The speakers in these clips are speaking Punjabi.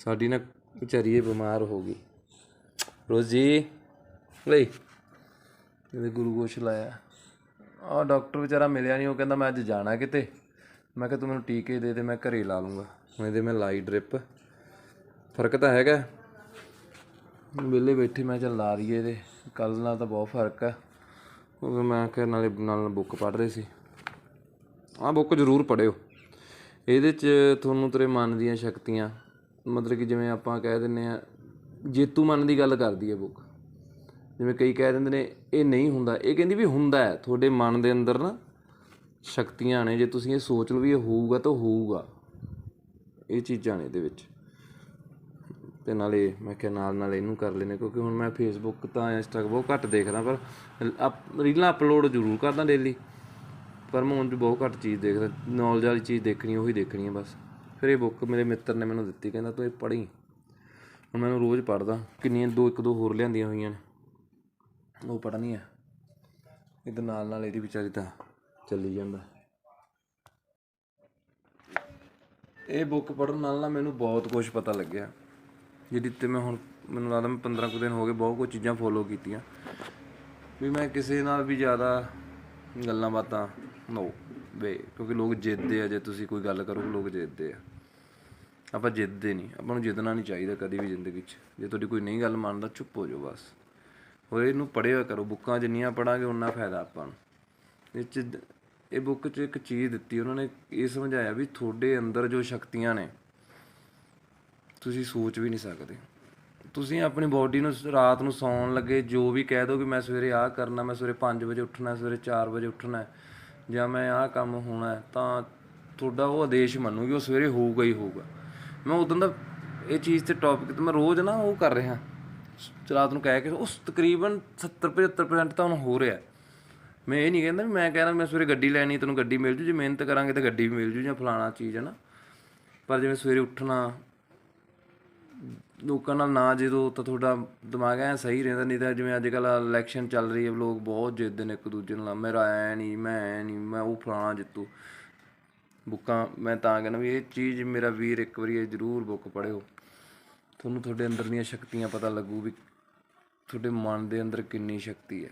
ਸਾਡੀ ਨਾ ਵਿਚਾਰੀ ਬਿਮਾਰ ਹੋ ਗਈ। ਰੋਜੀ ਵੇ ਇਹਦੇ ਗੁਰੂ ਗੋਸ਼ ਲਾਇਆ। ਆ ਡਾਕਟਰ ਵਿਚਾਰਾ ਮਿਲਿਆ ਨਹੀਂ ਉਹ ਕਹਿੰਦਾ ਮੈਂ ਅੱਜ ਜਾਣਾ ਕਿਤੇ। ਮੈਂ ਕਿਹਾ ਤੂੰ ਮੈਨੂੰ ਟੀਕੇ ਦੇ ਦੇ, ਮੈਂ ਘਰੇ ਲਾ ਲੂੰਗਾ। ਹੁਣ ਇਹਦੇ ਮੈਂ ਲਾਈ ਡ੍ਰਿਪ। ਫ਼ਰਕ ਤਾਂ ਹੈਗਾ। ਵਿਹਲੇ ਬੈਠੇ, ਮੈਂ ਚੱਲ ਲਾ ਦਈਏ ਇਹਦੇ। ਕੱਲ ਨਾਲ ਤਾਂ ਬਹੁਤ ਫ਼ਰਕ ਹੈ ਉਹ ਮੈਂ ਕਿਹਾ ਨਾਲੇ ਨਾਲ ਬੁੱਕ ਪੜ੍ਹ ਰਹੇ ਸੀ। ਆਹ ਬੁੱਕ ਜ਼ਰੂਰ ਪੜ੍ਹਿਓ। ਇਹਦੇ 'ਚ ਤੁਹਾਨੂੰ ਤੇਰੇ ਮਨ ਦੀਆਂ ਸ਼ਕਤੀਆਂ ਮਤਲਬ ਕਿ ਜਿਵੇਂ ਆਪਾਂ ਕਹਿ ਦਿੰਦੇ ਹਾਂ, ਜੇਤੂ ਮਨ ਦੀ ਗੱਲ ਕਰਦੀ ਹੈ ਬੁੱਕ ਜਿਵੇਂ ਕਈ ਕਹਿ ਦਿੰਦੇ ਨੇ, ਇਹ ਨਹੀਂ ਹੁੰਦਾ। ਇਹ ਕਹਿੰਦੀ ਵੀ ਹੁੰਦਾ ਹੈ। ਤੁਹਾਡੇ ਮਨ ਦੇ ਅੰਦਰ ਨਾ ਸ਼ਕਤੀਆਂ ਨੇ, ਜੇ ਤੁਸੀਂ ਇਹ ਸੋਚ ਲਓ ਵੀ ਇਹ ਹੋਊਗਾ ਤਾਂ ਹੋਊਗਾ। ਇਹ ਚੀਜ਼ਾਂ ਨੇ ਇਹਦੇ ਵਿੱਚ। ਤੇ ਨਾਲੇ ਮੈਂ ਕਿਹਾ ਨਾਲ ਨਾਲ ਇਹਨੂੰ ਕਰ ਲੈਨੇ ਕਿਉਂਕਿ ਹੁਣ ਮੈਂ ਫੇਸਬੁੱਕ ਤਾਂ ਇੰਸਟਾਗ੍ਰਾਮ ਬਹੁਤ ਘੱਟ ਦੇਖਦਾ, ਪਰ ਅਪ- ਰੀਲਾਂ ਅਪਲੋਡ ਜ਼ਰੂਰ ਕਰਦਾ ਡੇਲੀ ਪਰ ਮੈਂ ਉਂਝ ਬਹੁਤ ਘੱਟ ਚੀਜ਼ ਦੇਖਦਾ ਨੌਲੇਜ ਵਾਲੀ ਚੀਜ਼ ਦੇਖਣੀ, ਉਹੀ ਦੇਖਣੀ ਹੈ ਬਸ। ਫਿਰ ਇਹ ਬੁੱਕ ਮੇਰੇ ਮਿੱਤਰ ਨੇ ਮੈਨੂੰ ਦਿੱਤੀ, ਕਹਿੰਦਾ ਤੂੰ ਇਹ ਪੜ੍ਹੀ ਹੁਣ ਮੈਨੂੰ ਰੋਜ਼ ਪੜ੍ਹਦਾ, ਕਿੰਨੀਆਂ ਦੋ ਇੱਕ ਦੋ ਹੋਰ ਲਿਆਂਦੀਆਂ ਹੋਈਆਂ ਨੇ। ਉਹ ਪੜ੍ਹਨੀ ਹੈ ਇਹਦੇ ਨਾਲ ਨਾਲ ਇਹਦੀ ਵਿਚਾਰੀ ਤਾਂ ਚੱਲੀ ਜਾਂਦਾ। ਇਹ ਬੁੱਕ ਪੜ੍ਹਨ ਨਾਲ ਨਾ ਮੈਨੂੰ ਬਹੁਤ ਕੁਝ ਪਤਾ ਲੱਗਿਆ। ਜਿਹਦੀ ਤੇ ਮੈਂ ਹੁਣ, ਮੈਨੂੰ ਲੱਗਦਾ ਮੈਂ 15 ਕੁ ਦਿਨ ਹੋ ਗਏ ਬਹੁਤ ਕੁਝ ਚੀਜ਼ਾਂ ਫੋਲੋ ਕੀਤੀਆਂ। ਵੀ ਮੈਂ ਕਿਸੇ ਨਾਲ ਵੀ ਜ਼ਿਆਦਾ ਗੱਲਾਂ ਬਾਤਾਂ ਨੋ ਵੇ ਕਿਉਂਕਿ ਲੋਕ ਜਿੱਦਦੇ ਆ, ਜੇ ਤੁਸੀਂ ਕੋਈ ਗੱਲ ਕਰੋ, ਲੋਕ ਜਿੱਦਦੇ ਆ। ਆਪਾਂ ਜਿੱਤਦੇ ਨਹੀਂ, ਆਪਾਂ ਨੂੰ ਜਿੱਤਣਾ ਨਹੀਂ ਚਾਹੀਦਾ ਕਦੀ ਵੀ ਜ਼ਿੰਦਗੀ 'ਚ। ਜੇ ਤੁਹਾਡੀ ਕੋਈ ਨਹੀਂ ਗੱਲ ਮੰਨਦਾ, ਚੁੱਪ ਹੋ ਜਾਓ ਬਸ। ਹੋਰ ਇਹਨੂੰ ਪੜ੍ਹਿਆ ਕਰੋ, ਬੁੱਕਾਂ ਜਿੰਨੀਆਂ ਪੜਾਂਗੇ ਉਨਾ ਫਾਇਦਾ ਆਪਾਂ ਨੂੰ। ਇਹ 'ਚ ਇਹ ਬੁੱਕ 'ਚ ਇੱਕ ਚੀਜ਼ ਦਿੱਤੀ, ਉਹਨਾਂ ਨੇ ਇਹ ਸਮਝਾਇਆ ਵੀ ਤੁਹਾਡੇ ਅੰਦਰ ਜੋ ਸ਼ਕਤੀਆਂ ਨੇ, ਤੁਸੀਂ ਸੋਚ ਵੀ ਨਹੀਂ ਸਕਦੇ। ਤੁਸੀਂ ਆਪਣੀ ਬਾਡੀ ਨੂੰ ਰਾਤ ਨੂੰ ਸੌਣ ਲੱਗੇ, ਜੋ ਵੀ ਕਹਿ ਦੋ ਕਿ ਮੈਂ ਸਵੇਰੇ ਆਹ ਕਰਨਾ, ਮੈਂ ਸਵੇਰੇ 5 ਵਜੇ ਉੱਠਣਾ, ਸਵੇਰੇ 4 ਵਜੇ ਉੱਠਣਾ, ਜਾਂ ਮੈਂ ਆਹ ਕੰਮ ਹੋਣਾ, ਤਾਂ ਤੁਹਾਡਾ ਉਹ ਆਦੇਸ਼ ਮੰਨੂਗੀ, ਉਹ ਸਵੇਰੇ ਹੋਊਗਾ ਹੀ ਹੋਊਗਾ। ਮੈਂ ਉਦੋਂ ਦਾ ਇਹ ਚੀਜ਼ ਤੇ ਟੌਪਿਕ ਤੇ ਮੈਂ ਰੋਜ਼ ਨਾ ਉਹ ਕਰ ਰਿਹਾ। ਰਾਤ ਨੂੰ ਕਹਿ ਕੇ ਉਸ ਤਕਰੀਬਨ 70 75% ਤਾਂ ਹੁਣ ਹੋ ਰਿਹਾ। ਮੈਂ ਇਹ ਨਹੀਂ ਕਹਿੰਦਾ ਵੀ ਮੈਂ ਕਹਿ ਰਿਹਾ ਮੈਂ ਸਵੇਰੇ ਗੱਡੀ ਲੈਣੀ, ਤੈਨੂੰ ਗੱਡੀ ਮਿਲ ਜੂ, ਜੇ ਮਿਹਨਤ ਕਰਾਂਗੇ ਤਾਂ ਗੱਡੀ ਵੀ ਮਿਲ ਜੂ ਜਾਂ ਫਲਾਣਾ ਚੀਜ਼ ਹੈ ਨਾ। ਪਰ ਜਿਵੇਂ ਸਵੇਰੇ ਉੱਠਣਾ, ਲੋਕਾਂ ਨਾਲ ਨਾ ਜਦੋਂ ਤਾਂ ਤੁਹਾਡਾ ਦਿਮਾਗ ਐ ਸਹੀ ਰਹਿੰਦਾ, ਨਹੀਂ ਤਾਂ ਜਿਵੇਂ ਅੱਜ ਕੱਲ ਇਲੈਕਸ਼ਨ ਚੱਲ ਰਹੀ ਹੈ, ਲੋਕ ਬਹੁਤ ਜਿੱਦਦੇ ਨੇ ਇੱਕ ਦੂਜੇ ਨਾਲ ਮੇਰਾ ਐ ਨਹੀਂ, ਮੈਂ ਐ ਨਹੀਂ, ਮੈਂ ਉਹ ਫਲਾਣਾ ਜਿੱਤੂ। ਬੁੱਕਾਂ, ਮੈਂ ਤਾਂ ਕਹਿੰਦਾ ਵੀ ਇਹ ਚੀਜ਼ ਮੇਰਾ ਵੀਰ ਇੱਕ ਵਾਰੀ ਇਹ ਜ਼ਰੂਰ ਬੁੱਕ ਪੜ੍ਹਿਓ। ਤੁਹਾਨੂੰ ਤੁਹਾਡੇ ਅੰਦਰ ਦੀਆਂ ਸ਼ਕਤੀਆਂ ਪਤਾ ਲੱਗੂ ਵੀ ਤੁਹਾਡੇ ਮਨ ਦੇ ਅੰਦਰ ਕਿੰਨੀ ਸ਼ਕਤੀ ਹੈ।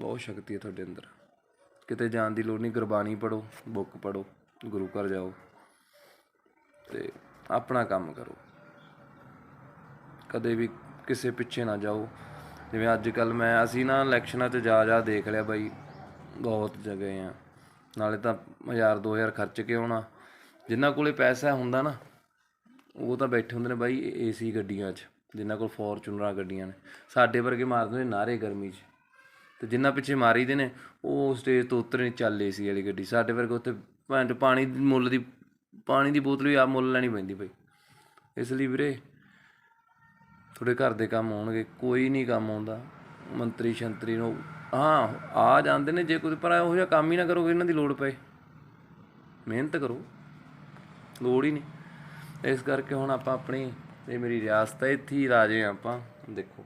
ਬਹੁਤ ਸ਼ਕਤੀ ਹੈ ਤੁਹਾਡੇ ਅੰਦਰ। ਕਿਤੇ ਜਾਣ ਦੀ ਲੋੜ ਨਹੀਂ, ਗੁਰਬਾਣੀ ਪੜੋ ਬੁੱਕ ਪੜੋ ਗੁਰੂ ਘਰ ਜਾਓ ਤੇ ਆਪਣਾ ਕੰਮ ਕਰੋ। ਕਦੇ ਵੀ ਕਿਸੇ ਪਿੱਛੇ ਨਾ ਜਾਓ। ਜਿਵੇਂ ਅੱਜ ਕੱਲ ਮੈਂ, ਅਸੀਂ ਨਾ ਇਲੈਕਸ਼ਨਾਂ 'ਚ ਜਾ ਜਾ ਦੇਖ ਲਿਆ ਬਾਈ, ਬਹੁਤ ਜਗ੍ਹਾ ਆ। ਨਾਲੇ ਤਾਂ 1000 2000 ਖਰਚ ਕੇ ਆਉਣਾ। ਜਿਨ੍ਹਾਂ ਕੋਲੇ ਪੈਸਾ ਹੁੰਦਾ ਨਾ, ਉਹ ਤਾਂ ਬੈਠੇ ਹੁੰਦੇ ਨੇ ਬਾਈ ਏਸੀ ਗੱਡੀਆਂ 'ਚ ਜਿਨ੍ਹਾਂ ਕੋਲ ਫੋਰਚੂਨਰਾਂ ਗੱਡੀਆਂ ਨੇ। ਸਾਡੇ ਵਰਗੇ ਮਾਰਦੇ ਨੇ ਨਾਰੇ ਗਰਮੀ 'ਚ। ਤੇ ਜਿੰਨਾ ਪਿੱਛੇ ਮਾਰੀ ਦੇ ਨੇ, ਉਹ ਸਟੇਜ ਤੋਂ ਉਤਰੇ ਨਹੀਂ, ਚੱਲ ਏਸੀ ਵਾਲੀ ਗੱਡੀ। ਸਾਡੇ ਵਰਗੇ ਉੱਥੇ ਭੈਣ ਪਾਣੀ ਦੀ ਮੁੱਲ ਦੀ, ਪਾਣੀ ਦੀ ਬੋਤਲ ਵੀ ਆਪ ਮੁੱਲ ਲੈਣੀ ਪੈਂਦੀ ਬਈ। ਇਸ ਲਈ ਵੀਰੇ, ਤੁਹਾਡੇ ਘਰ ਦੇ ਕੰਮ ਆਉਣਗੇ, ਕੋਈ ਨਹੀਂ ਕੰਮ ਆਉਂਦਾ। ਮੰਤਰੀ ਸ਼ੰਤਰੀ ਨੂੰ ਹਾਂ, ਆ ਜਾਂਦੇ ਨੇ, ਜੇ ਕੋਈ ਪਰ ਉਹ ਜਿਹਾ ਕੰਮ ਹੀ ਨਾ ਕਰੋਗੇ ਇਹਨਾਂ ਦੀ ਲੋੜ ਪਏ। ਮਿਹਨਤ ਕਰੋ। ਲੋੜ ਹੀ ਨਹੀਂ। ਇਸ ਕਰਕੇ ਹੁਣ ਆਪਾਂ ਆਪਣੀ, ਇਹ ਮੇਰੀ ਰਿਆਸਤ ਹੈ, ਇੱਥੇ ਹੀ ਰਾਜੇ ਹਾਂ ਆਪਾਂ। ਦੇਖੋ।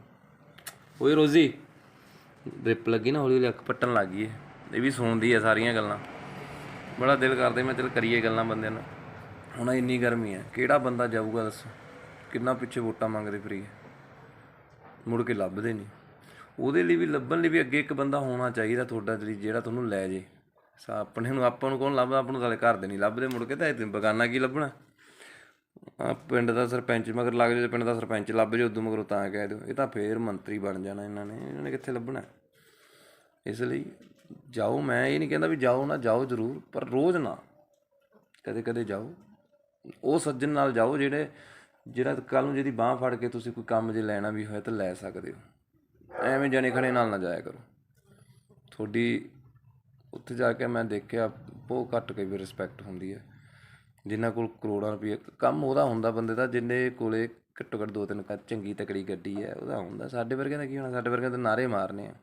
ਓਏ ਰੋਜ਼ੀ, ਡ੍ਰਿਪ ਲੱਗੀ ਨਾ, ਹੌਲੀ ਹੌਲੀ ਅੱਖ ਪੱਟਣ ਲੱਗ ਗਈ ਹੈ। ਇਹ ਵੀ ਸੁਣਦੀ ਹੈ ਸਾਰੀਆਂ ਗੱਲਾਂ। ਬੜਾ ਦਿਲ ਕਰਦੇ ਮੈਂ ਚਲ ਕਰੀਏ ਗੱਲਾਂ ਬੰਦਿਆਂ ਨਾਲ। ਹੁਣ ਇੰਨੀ ਗਰਮੀ ਹੈ, ਕਿਹੜਾ ਬੰਦਾ ਜਾਊਗਾ ਦੱਸੋ? ਕਿੰਨਾ ਪਿੱਛੇ ਵੋਟਾਂ ਮੰਗਦੇ ਫਰੀ ਮੁੜ ਕੇ ਲੱਭਦੇ ਨਹੀਂ। ਉਹਦੇ ਲਈ ਵੀ ਲੱਭਣ ਲਈ ਵੀ ਅੱਗੇ ਇੱਕ ਬੰਦਾ ਹੋਣਾ ਚਾਹੀਦਾ ਤੁਹਾਡਾ ਜਿਹੜਾ ਤੁਹਾਨੂੰ ਲੈ ਜੇ। ਸਾ ਆਪਣੇ ਨੂੰ ਆਪਾਂ ਨੂੰ ਕੌਣ ਲੱਭਦਾ? ਆਪਾਂ ਨੂੰ ਸਾਲੇ ਘਰ ਦੇ ਨਹੀਂ ਲੱਭਦੇ ਮੁੜ ਕੇ ਤਾਂ ਇਹ ਬਗਾਨਾ ਕੀ ਲੱਭਣਾ? ਆ ਪਿੰਡ ਦਾ ਸਰਪੰਚ ਮਗਰ ਲੱਗ ਜਾਏ ਪਿੰਡ ਦਾ ਸਰਪੰਚ ਲੱਭ ਜੇ ਉਦੋਂ ਮਗਰੋਂ ਤਾਂ ਕਹਿ ਦਿਓ। ਇਹ ਤਾਂ ਫੇਰ ਮੰਤਰੀ ਬਣ ਜਾਣਾ ਇਹਨਾਂ ਨੇ। ਇਹਨਾਂ ਨੇ ਕਿੱਥੇ ਲੱਭਣਾ? ਇਸ ਲਈ ਜਾਓ, ਮੈਂ ਇਹ ਨਹੀਂ ਕਹਿੰਦਾ ਵੀ ਜਾਓ ਨਾ, ਜਾਓ ਜ਼ਰੂਰ, ਪਰ ਰੋਜ਼ ਨਾ, ਕਦੇ ਕਦੇ ਜਾਓ। ਉਹ ਸੱਜਣ ਨਾਲ ਜਾਓ ਜਿਹੜੇ, ਜਿਹੜਾ ਕੱਲ ਨੂੰ ਜਿਹਦੀ ਬਾਹ ਫੜ ਕੇ ਤੁਸੀਂ ਕੋਈ ਕੰਮ ਜੇ ਲੈਣਾ ਵੀ ਹੋਇਆ ਤਾਂ ਲੈ ਸਕਦੇ ਹੋ। ਐਵੇਂ ਜਣੇ ਖਣੇ ਨਾਲ ਨਾ ਜਾਇਆ ਕਰੋ। ਤੁਹਾਡੀ ਉੱਥੇ ਜਾ ਕੇ ਮੈਂ ਦੇਖਿਆ, ਬਹੁਤ ਘੱਟ ਕਈ ਵਾਰ ਰਿਸਪੈਕਟ ਹੁੰਦੀ ਹੈ। ਜਿਨ੍ਹਾਂ ਕੋਲ ਕਰੋੜਾਂ ਰੁਪਏ ਕੰਮ ਉਹਦਾ ਹੁੰਦਾ ਬੰਦੇ ਦਾ, ਜਿੰਨੇ ਕੋਲੇ ਘੱਟੋ ਘੱਟ ਦੋ ਤਿੰਨ ਕ- ਚੰਗੀ ਤਕੜੀ ਗੱਡੀ ਹੈ, ਉਹਦਾ ਹੁੰਦਾ। ਸਾਡੇ ਵਰਗਿਆਂ ਦਾ ਕੀ ਹੋਣਾ? ਸਾਡੇ ਵਰਗਿਆਂ ਦੇ ਨਾਰੇ ਮਾਰਨੇ ਆ।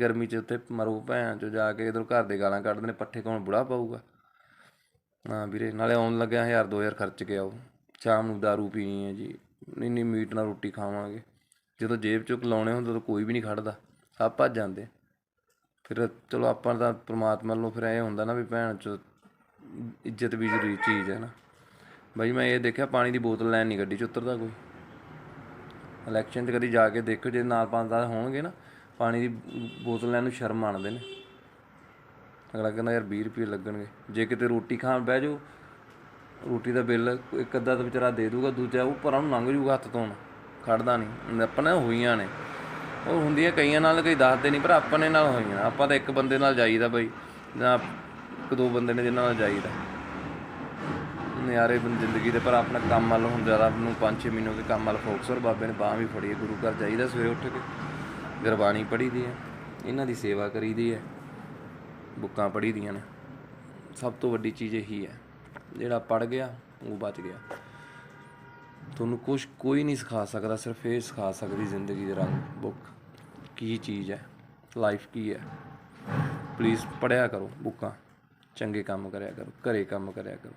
ਗਰਮੀ 'ਚ ਉੱਥੇ ਮਰੋ ਭੈਣ ਚੋ ਜਾ ਕੇ ਇਧਰ ਘਰ ਦੇ ਗਾਲਾਂ ਕੱਢਦੇ ਨੇ, ਪੱਠੇ ਕੌਣ ਬੁੜਾ ਪਾਊਗਾ? ਹਾਂ ਵੀਰੇ, ਨਾਲੇ ਆਉਣ ਲੱਗਿਆ 1000 2000 ਖਰਚ ਕੇ ਆਓ। ਸ਼ਾਮ ਨੂੰ दारू ਪੀਣੀ ਹੈ ਜੀ। ਨਹੀਂ ਨਹੀਂ ਮੀਟ ਨਾਲ ਰੋਟੀ ਖਾਵਾਂਗੇ। ਜਦੋਂ ਜੇਬ ਚੋਂ ਲਾਉਣੇ ਹੁੰਦੇ ਤਾਂ ਕੋਈ ਵੀ ਨਹੀਂ ਖੜਦਾ, ਸਭ ਭੱਜ ਜਾਂਦੇ। ਫਿਰ ਚਲੋ ਆਪਾਂ ਤਾਂ ਪ੍ਰਮਾਤਮਾ ਵੱਲੋਂ ਫਿਰ ਇਹ ਹੁੰਦਾ ਨਾ ਵੀ ਭੈਣ ਚ, ਇੱਜ਼ਤ ਵੀ ਜ਼ਰੂਰੀ ਚੀਜ਼ ਹੈ ਨਾ। ਬਾਈ ਮੈਂ ਇਹ ਦੇਖਿਆ ਪਾਣੀ ਦੀ ਬੋਤਲ ਲੈਣ ਨਹੀਂ ਗੱਡੀ 'ਚ ਉਤਰਦਾ ਕੋਈ। ਇਲੈਕਸ਼ਨ 'ਚ ਕਦੀ ਜਾ ਕੇ ਦੇਖੋ ਜੇ ਨਾਲ ਪੰਜ ਦਸ ਹੋਣਗੇ ਨਾ, ਪਾਣੀ ਦੀ ਬੋਤਲ ਲੈਣ ਨੂੰ ਸ਼ਰਮ ਮੰਨਦੇ ਨੇ। ਅਗਲਾ ਕਹਿੰਦਾ ਯਾਰ 20 ਰੁਪਏ ਲੱਗਣਗੇ। ਜੇ ਕਿਤੇ ਰੋਟੀ ਖਾਣ ਬਹਿ ਜਾਓ, ਰੋਟੀ ਦਾ ਬਿੱਲ ਇੱਕ ਅੱਧਾ ਤਾਂ ਵਿਚਾਰਾ ਦੇ ਦੂਗਾ, ਦੂਜਾ ਉਹ ਪਰਾਂ ਨੂੰ ਲੰਘ ਜੂਗਾ ਹੱਥ ਧੋਣ। ਖੜਦਾ ਨਹੀਂ। ਆਪਣੇ ਹੋਈਆਂ ਨੇ। ਉਹ ਹੁੰਦੀਆਂ ਕਈਆਂ ਨਾਲ, ਕਈ ਦੱਸਦੇ ਨਹੀਂ, ਪਰ ਆਪਣੇ ਨਾਲ ਹੋਈਆਂ ਆਪਾਂ ਤਾਂ ਇੱਕ ਬੰਦੇ ਨਾਲ ਜਾਈਦਾ ਬਈ, ਜਾਂ ਇੱਕ ਦੋ ਬੰਦੇ ਨੇ ਜਿਹਨਾਂ ਨਾਲ ਜਾਈਦਾ। ਨਿਆਰੇ ਬੰ ਜ਼ਿੰਦਗੀ ਦੇ, ਪਰ ਆਪਣਾ ਕੰਮ ਵੱਲ ਹੁਣ ਜ਼ਿਆਦਾ ਨੂੰ 5-6 ਮਹੀਨੇ ਹੋ ਗਏ ਕੰਮ ਵੱਲ ਫੋਕਸ ਔਰ ਬਾਬੇ ਨੇ ਬਾਹ ਵੀ ਫੜੀ ਹੈ, ਗੁਰੂ ਘਰ ਜਾਈਦਾ ਸਵੇਰੇ ਉੱਠ ਕੇ। ਗੁਰਬਾਣੀ ਪੜ੍ਹੀ ਦੀ ਹੈ। ਇਹਨਾਂ ਦੀ ਸੇਵਾ ਕਰੀ ਦੀ ਹੈ। ਬੁੱਕਾਂ ਪੜ੍ਹੀ ਦੀਆਂ ਨੇ। ਸਭ ਤੋਂ ਵੱਡੀ ਚੀਜ਼ ਇਹੀ ਹੈ। ਜਿਹੜਾ ਪੜ ਗਿਆ, ਉਹ ਬਚ ਗਿਆ। ਤੁਹਾਨੂੰ ਕੁਝ ਕੋਈ ਨਹੀਂ ਸਿਖਾ ਸਕਦਾ, ਸਿਰਫ ਇਹ ਸਿਖਾ ਸਕਦੀ ਜ਼ਿੰਦਗੀ ਦੇ ਰੰਗ ਬੁੱਕ ਕੀ ਚੀਜ਼ ਹੈ ਲਾਈਫ ਕੀ ਹੈ। ਪਲੀਜ਼ ਪੜਿਆ ਕਰੋ ਬੁੱਕਾਂ, ਚੰਗੇ ਕੰਮ ਕਰਿਆ ਕਰੋ, ਘਰੇ ਕੰਮ ਕਰਿਆ ਕਰੋ।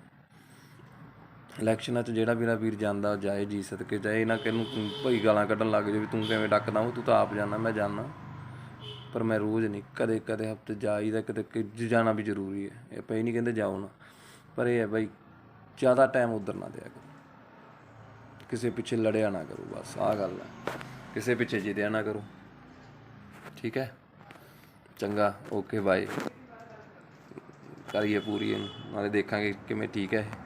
ਇਲੈਕਸ਼ਨਾਂ 'ਚ ਜਿਹੜਾ ਵੀਰਾ ਵੀਰ ਜਾਂਦਾ ਜਾਏ ਜੀ ਸਦਕੇ ਜਾਏ ਨਾ ਕਿਹਨੂੰ ਭਈ ਗਾਲਾਂ ਕੱਢਣ ਲੱਗ ਜਾਵੇ ਵੀ ਤੂੰ ਕਿਵੇਂ ਡੱਕਦਾ ਉਹ ਤੂੰ ਤਾਂ ਆਪ ਜਾਣਾ, ਮੈਂ ਜਾਣਾ। ਪਰ ਮੈਂ ਰੋਜ਼ ਨਹੀਂ, ਕਦੇ ਕਦੇ ਹਫ਼ਤੇ ਜਾਈਦਾ ਕਿਤੇ ਕਿ ਜਾਣਾ ਵੀ ਜ਼ਰੂਰੀ ਹੈ। ਇਹ ਪਈ ਨਹੀਂ ਕਹਿੰਦੇ ਜਾਓ ਨਾ। ਪਰ ਇਹ ਹੈ ਬਈ, ਜ਼ਿਆਦਾ ਟਾਈਮ ਉਧਰ ਨਾ ਦਿਆ ਕਰੋ। ਕਿਸੇ ਪਿੱਛੇ ਲੜਿਆ ਨਾ ਕਰੋ, ਬਸ ਆਹ ਗੱਲ ਹੈ। ਕਿਸੇ ਪਿੱਛੇ ਜਿੱਦਿਆ ਨਾ ਕਰੋ। ਠੀਕ ਹੈ? ਚੰਗਾ ਓਕੇ ਬਾਏ ਕਰੀਏ ਪੂਰੀ ਇਹਨੂੰ, ਨਾਲੇ ਦੇਖਾਂਗੇ ਕਿਵੇਂ ਠੀਕ ਹੈ ਇਹ।